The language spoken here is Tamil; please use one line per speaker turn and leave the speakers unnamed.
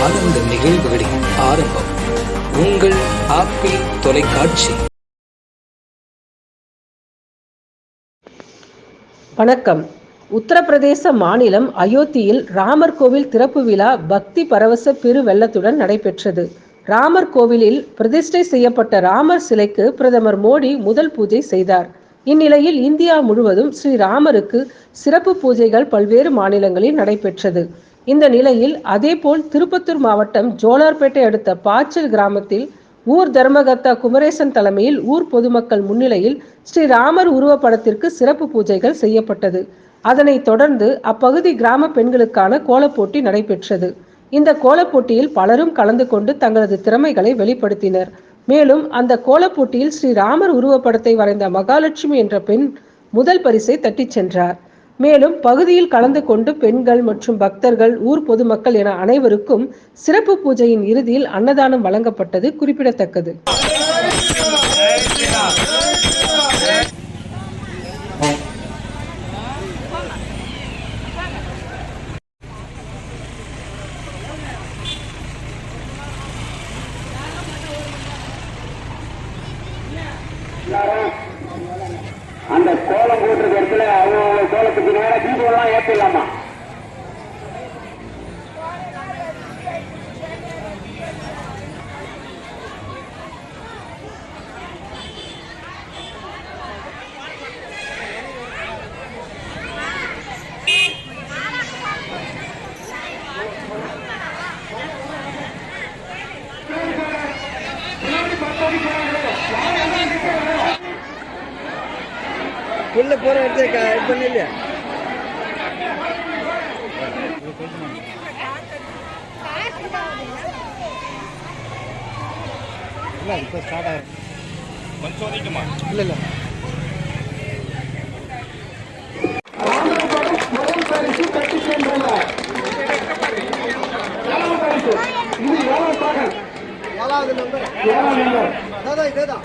ஆனந்த நிகழ்வுகளின் ஆரம்பம். உங்கள் ஆப்பிள் தொலைக்காட்சி.
வணக்கம். உத்தரப்பிரதேச மாநிலம் அயோத்தியில் ராமர் கோவில் திறப்பு விழா பக்தி பரவச பெருவெள்ளத்துடன் நடைபெற்றது. ராமர் கோவிலில் பிரதிஷ்டை செய்யப்பட்ட ராமர் சிலைக்கு பிரதமர் மோடி முதல் பூஜை செய்தார். இந்நிலையில் இந்தியா முழுவதும் ஸ்ரீ ராமருக்கு சிறப்பு பூஜைகள் பல்வேறு மாநிலங்களில் நடைபெற்றது. இந்த நிலையில் அதேபோல் திருப்பத்தூர் மாவட்டம் ஜோலார்பேட்டை அடுத்த பாச்சல் கிராமத்தில் ஊர் தர்மகர்த்தா குமரேசன் தலைமையில் ஊர் பொதுமக்கள் முன்னிலையில் ஸ்ரீ ராமர் உருவப்படத்திற்கு சிறப்பு பூஜைகள் செய்யப்பட்டது. அதனைத் தொடர்ந்து அப்பகுதி கிராம பெண்களுக்கான கோலப்போட்டி நடைபெற்றது. இந்த கோலப்போட்டியில் பலரும் கலந்து கொண்டு தங்களது திறமைகளை வெளிப்படுத்தினர். மேலும் அந்த கோலப்போட்டியில் ஸ்ரீ ராமர் உருவப்படத்தை வரைந்த மகாலட்சுமி என்ற பெண் முதல் பரிசை தட்டிச் சென்றார். மேலும் பகுதியில் கலந்து கொண்டு பெண்கள் மற்றும் பக்தர்கள் ஊர் பொதுமக்கள் என அனைவருக்கும் சிறப்பு பூஜையின் இறுதியில் அன்னதானம் வழங்கப்பட்டது குறிப்பிடத்தக்கது.
அந்த கோலம் போட்டிருக்க பார்த்துலாமா எல்லாம் ஏற்றிடலாமா
உள்ள போற இடத்துல க- இது பண்ணலையா இல்ல இப்போ ஸ்டார்ட் ஆயிரும் இல்ல இல்ல. ஏழாவது நம்பர் அதான் இதேதான்